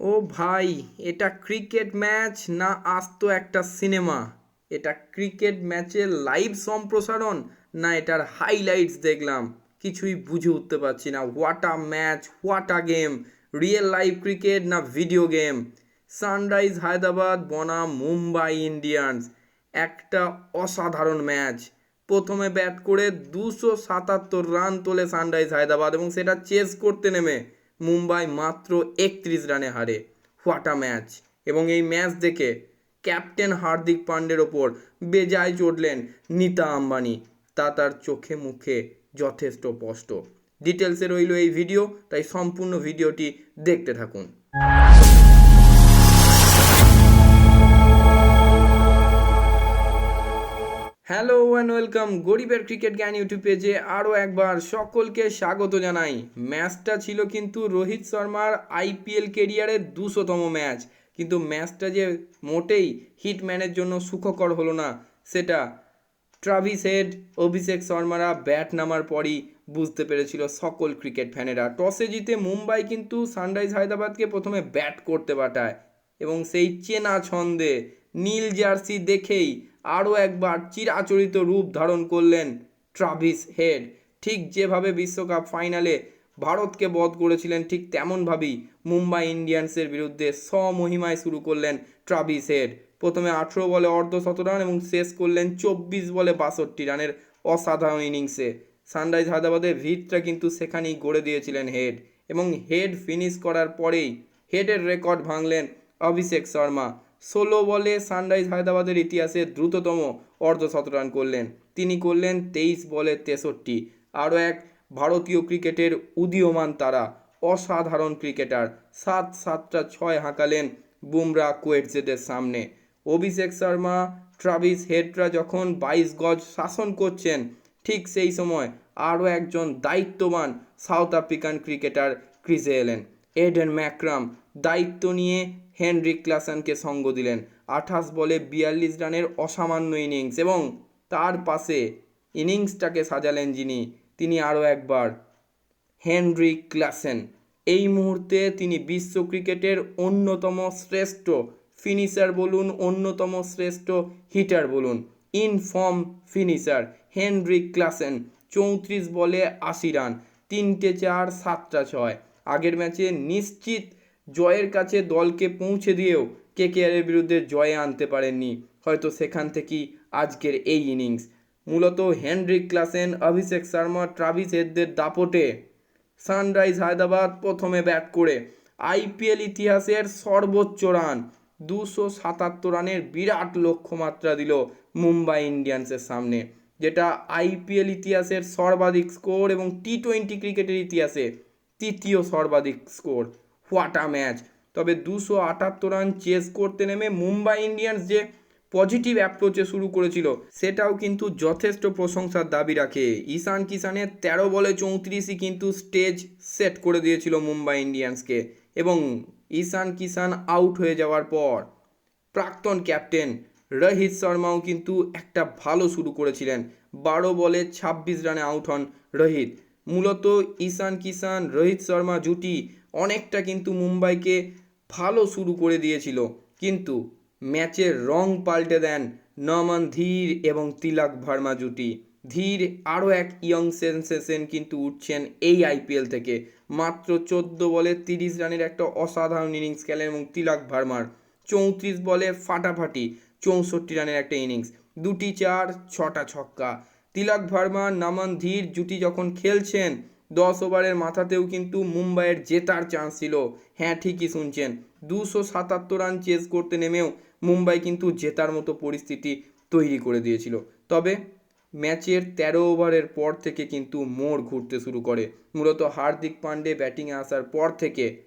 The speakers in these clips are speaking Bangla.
ও ভাই, এটা ক্রিকেট ম্যাচ না আস্ত একটা সিনেমা? এটা ক্রিকেট ম্যাচের লাইভ সম্প্রসারণ না এটার হাইলাইটস দেখলাম? কিছুই বুঝে উঠতে পারছি না। What a match what a game real live cricket না ভিডিও গেম সানরাইজ হায়দ্রাবাদ বনাম মুম্বাই ইন্ডিয়ান্স একটা অসাধারণ ম্যাচ। প্রথমে ব্যাট করে দুশো সাতাত্তর রান তোলে সানরাইজ হায়দ্রাবাদ এবং সেটা চেস করতে নেমে। মুম্বাই মাত্র একত্রিশ রানে হারে। হোয়াটা ম্যাচ এবং এই ম্যাচ দেখে ক্যাপ্টেন হার্দিক পান্ডের ওপর বেজায় চড়লেন নিতা আম্বানি। তা তার চোখে মুখে যথেষ্ট স্পষ্ট। ডিটেলসে রইল এই ভিডিও তাই সম্পূর্ণ ভিডিওটি দেখতে থাকুন। হ্যালো অ্যান্ড ওয়েলকাম গরিবের ক্রিকেট জ্ঞান ইউটিউব পেজে আরও একবার সকলকে স্বাগত জানাই। ম্যাচটা ছিল কিন্তু রোহিত শর্মার আইপিএল কেরিয়ারের দুশোতম ম্যাচ কিন্তু ম্যাচটা যে মোটেই হিটম্যানের জন্য সুখকর হলো না, সেটা ট্রাভিস হেড অভিষেক শর্মারা ব্যাট নামার পরই বুঝতে পেরেছিল সকল ক্রিকেট ফ্যানেরা টসে জিতে মুম্বাই কিন্তু সানরাইজ হায়দ্রাবাদকে প্রথমে ব্যাট করতে পাঠায় এবং সেই চেনা ছন্দে নীল জার্সি দেখেই আরও একবার চিরাচরিত রূপ ধারণ করলেন ট্রাভিস হেড। ঠিক যেভাবে বিশ্বকাপ ফাইনালে ভারতকে বধ করেছিলেন, ঠিক তেমনভাবেই মুম্বাই ইন্ডিয়ান্সের বিরুদ্ধে স্বমহিমায় শুরু করলেন ট্রাভিস হেড। প্রথমে আঠেরো বলে অর্ধশত রান এবং শেষ করলেন চব্বিশ বলে বাষট্টি রানের অসাধারণ ইনিংসে। সানরাইজ হায়দ্রাবাদের ভিতটা কিন্তু সেখানেই গড়ে দিয়েছিলেন হেড এবং হেড ফিনিশ করার পরেই হেডের রেকর্ড ভাঙলেন অভিষেক শর্মা। ষোলো বলে সানরাইজ হায়দ্রাবাদের ইতিহাসে দ্রুততম অর্ধশত রান করলেন। তিনি করলেন তেইশ বলে তেষট্টি। আরও এক, ভারতীয় ক্রিকেটের উদীয়মান তারা, অসাধারণ ক্রিকেটার। সাত সাতটা ছয় হাঁকালেন বুমরা কোয়েটজেদের সামনে। অভিষেক শর্মা, ট্রাভিস হেডরা যখন বাইশ গজ শাসন করছেন, ঠিক সেই সময় আরও একজন দায়িত্ববান সাউথ আফ্রিকান ক্রিকেটার ক্রিজে এলেন। এডেন ম্যাক্রাম দায়িত্ব নিয়ে হেনরিক ক্লাসনকে সঙ্গ দিলেন। আঠাশ বলে বিয়াল্লিশ রানের অসামান্য ইনিংস এবং তার পাশে ইনিংসটাকে সাজালেন যিনি, তিনি আরও একবার। হেনরি ক্লাসেন, এই মুহূর্তে তিনি বিশ্ব ক্রিকেটের অন্যতম শ্রেষ্ঠ ফিনিশার বলুন, অন্যতম শ্রেষ্ঠ হিটার বলুন in form finisher Henry Klaasen, চৌত্রিশ বলে আশি রান, তিনটে চার, সাতটা ছয়। আগের ম্যাচে নিশ্চিত জয়ের কাছে দলকে পৌঁছে দিয়েও কেকেআরের বিরুদ্ধে জয়ে আনতে পারেননি। হয়তো সেখান থেকেই আজকের এই ইনিংস। মূলত Heinrich Klaasen, Abhishek Sharma, Travis হেডদের দাপটে সানরাইজ হায়দ্রাবাদ প্রথমে ব্যাট করে। আইপিএল ইতিহাসের সর্বোচ্চ রান, দুশো সাতাত্তর রানের বিরাট লক্ষ্যমাত্রা দিল মুম্বাই ইন্ডিয়ান্সের সামনে, যেটা আইপিএল ইতিহাসের সর্বাধিক স্কোর এবং টি টোয়েন্টি ক্রিকেটের ইতিহাসে তৃতীয় সর্বাধিক স্কোর। হোয়াটা ম্যাচ। তবে দুশো আটাত্তর রান চেস করতে নেমে মুম্বাই ইন্ডিয়ান্স যে পজিটিভ অ্যাপ্রোচে শুরু করেছিল, সেটাও কিন্তু যথেষ্ট প্রশংসার দাবি রাখে। ঈশান কিষানের তেরো বলে চৌত্রিশই কিন্তু স্টেজ সেট করে দিয়েছিল মুম্বাই ইন্ডিয়ান্সকে এবং ঈশান কিষান আউট হয়ে যাওয়ার পর প্রাক্তন ক্যাপ্টেন রোহিত শর্মাও কিন্তু একটা ভালো শুরু করেছিলেন। বারো বলে ছাব্বিশ রানে আউট হন রোহিত। মূলত ঈশান কিষান, রোহিত শর্মা জুটি অনেকটা কিন্তু মুম্বাইকে ভালো শুরু করে দিয়েছিল। কিন্তু ম্যাচের রং পাল্টে দেন নমন ধীর এবং তিলক ভার্মা জুটি। ধীর আরও এক ইয়ং সেন্সেশন কিন্তু উঠছেন এই আইপিএল থেকে। মাত্র চোদ্দ বলে তিরিশ রানের একটা অসাধারণ ইনিংস খেলেন এবং তিলক ভার্মার চৌত্রিশ বলে ফাটাফাটি চৌষট্টি রানের একটা ইনিংস দুটি চার, ছটা ছক্কা। তিলক ভার্মা, নামান ধীর জুটি যখন খেলছেন দশ ওভারের মাথাতেও কিন্তু মুম্বাইয়ের জেতার চান্স ছিল। হ্যাঁ ঠিকই শুনছেন। দুশো সাতাত্তর রান চেস করতে নেমেও মুম্বাই কিন্তু জেতার মতো পরিস্থিতি তৈরি করে দিয়েছিল। তবে ম্যাচের তেরো ওভারের পর থেকে কিন্তু মোড় ঘুরতে শুরু করে। মূলত হার্দিক পান্ডে ব্যাটিংয়ে আসার পর থেকে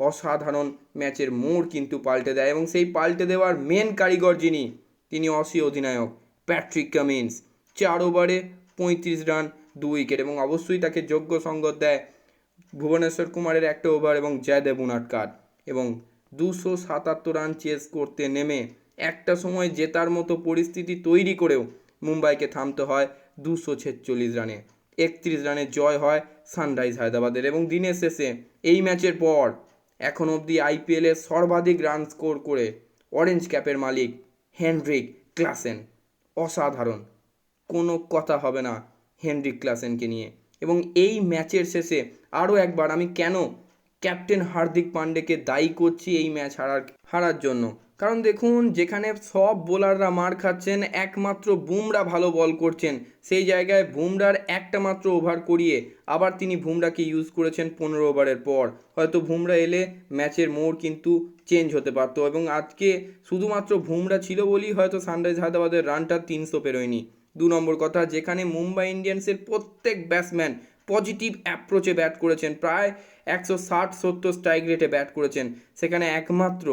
অসাধারণ ম্যাচের মোড় কিন্তু পাল্টে দেয় এবং সেই পাল্টে দেওয়ার মেন কারিগর যিনি, তিনি অসি অধিনায়ক, প্যাট্রিক কামিন্স। চার ওভারে পঁয়ত্রিশ রান দু উইকেট এবং অবশ্যই তাকে যোগ্য সঙ্গত দেয় ভুবনেশ্বর কুমারের একটা ওভার এবং জয়দেব উনাটকার এবং দুশো সাতাত্তর রান চেস করতে নেমে একটা সময় জেতার মতো পরিস্থিতি তৈরি করেও মুম্বাইকে থামতে হয় দুশো ছেচল্লিশ রানে। একত্রিশ রানে জয় হয় সানরাইজ হায়দ্রাবাদের এবং দিনের শেষে এই ম্যাচের পর এখন অবধি আইপিএলে সর্বাধিক রান স্কোর করে অরেঞ্জ ক্যাপের মালিক হেনরিক ক্লাসেন। অসাধারণ। কোনো কথা হবে না। হেনরিক ক্লাসেনকে নিয়ে। এবং এই ম্যাচের শেষে আরও একবার আমি কেন ক্যাপ্টেন হার্দিক পান্ডেকে দায়ী করছি এই ম্যাচ হারার হারার জন্য? কারণ দেখুন, যেখানে সব বোলাররা মার খাচ্ছেন, একমাত্র বুমরা ভালো বল করছেন। সেই জায়গায় বুমরার একটা মাত্র ওভার করিয়ে আবার তিনি বুমরাকে ইউজ করেছেন পনেরো ওভারের পর। হয়তো বুমরা এলে ম্যাচের মোড় কিন্তু চেঞ্জ হতে পারতো। এবং আজকে শুধুমাত্র বুমরা ছিল বলেই হয়তো সানরাইজ হায়দ্রাবাদের রানটা তিনশো পেরোয়নি। দু নম্বর কথা, যেখানে মুম্বাই ইন্ডিয়ান্সের প্রত্যেক ব্যাটসম্যান পজিটিভ অ্যাপ্রোচে ব্যাট করেছেন। প্রায় একশো ষাট, সত্তর স্ট্রাইক রেটে ব্যাট করেছেন। সেখানে একমাত্র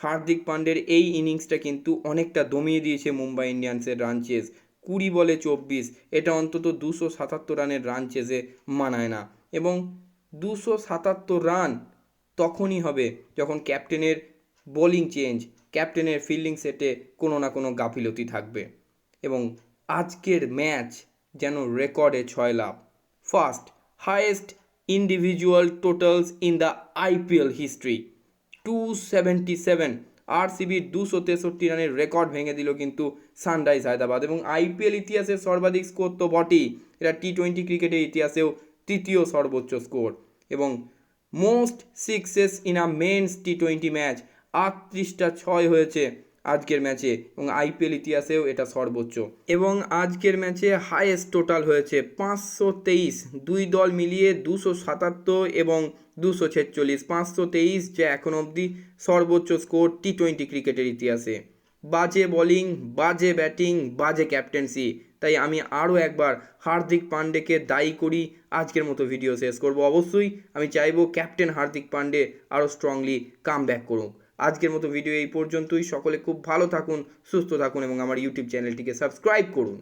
হার্দিক পান্ডের এই ইনিংসটা কিন্তু অনেকটা দমিয়ে দিয়েছে মুম্বাই ইন্ডিয়ান্সের রান চেস কুড়ি বলে চব্বিশ, এটা অন্তত দুশো সাতাত্তর রানের রান চেসে মানায় না। এবং দুশো সাতাত্তর রান তখনই হবে যখন ক্যাপ্টেনের বোলিং চেঞ্জ, ক্যাপ্টেনের ফিল্ডিং সেটে কোনো না কোনো গাফিলতি থাকবে। এবং আজকের ম্যাচ যেন রেকর্ডে ছয় লাভ। First highest individual totals in the IPL history. Two seventy seven আরসিবির দুশো তেষট্টি রানের রেকর্ড ভেঙে দিল কিন্তু সানরাইজ হায়দ্রাবাদ এবং আইপিএল ইতিহাসের সর্বাধিক স্কোর তো বটেই। এটা টি টোয়েন্টি ক্রিকেটের ইতিহাসেও তৃতীয় সর্বোচ্চ স্কোর এবং most sixes in a men's T twenty match আটত্রিশটা ছয় হয়েছে। আজকের ম্যাচে এবং আইপিএল ইতিহাসেও এটা সর্বোচ্চ। এবং আজকের ম্যাচে হাইয়েস্ট টোটাল হয়েছে পাঁচশো তেইশ। দুই দল মিলিয়ে দুশো সাতাত্তর এবং দুশো ছেচল্লিশ। পাঁচশো তেইশ যা এখন অবধি সর্বোচ্চ স্কোর টি টোয়েন্টি ক্রিকেটের ইতিহাসে। বাজে বোলিং বাজে ব্যাটিং বাজে ক্যাপ্টেন্সি তাই আমি আরও একবার হার্দিক পান্ডেকে দায়ী করি আজকের মতো ভিডিও শেষ করব। অবশ্যই আমি চাইব ক্যাপ্টেন হার্দিক পান্ডে আরও স্ট্রংলি কাম ব্যাক করুক। আজকের মতো ভিডিও এই পর্যন্তই। সকলে খুব ভালো থাকুন, সুস্থ থাকুন এবং আমার ইউটিউব চ্যানেলটিকে সাবস্ক্রাইব করুন।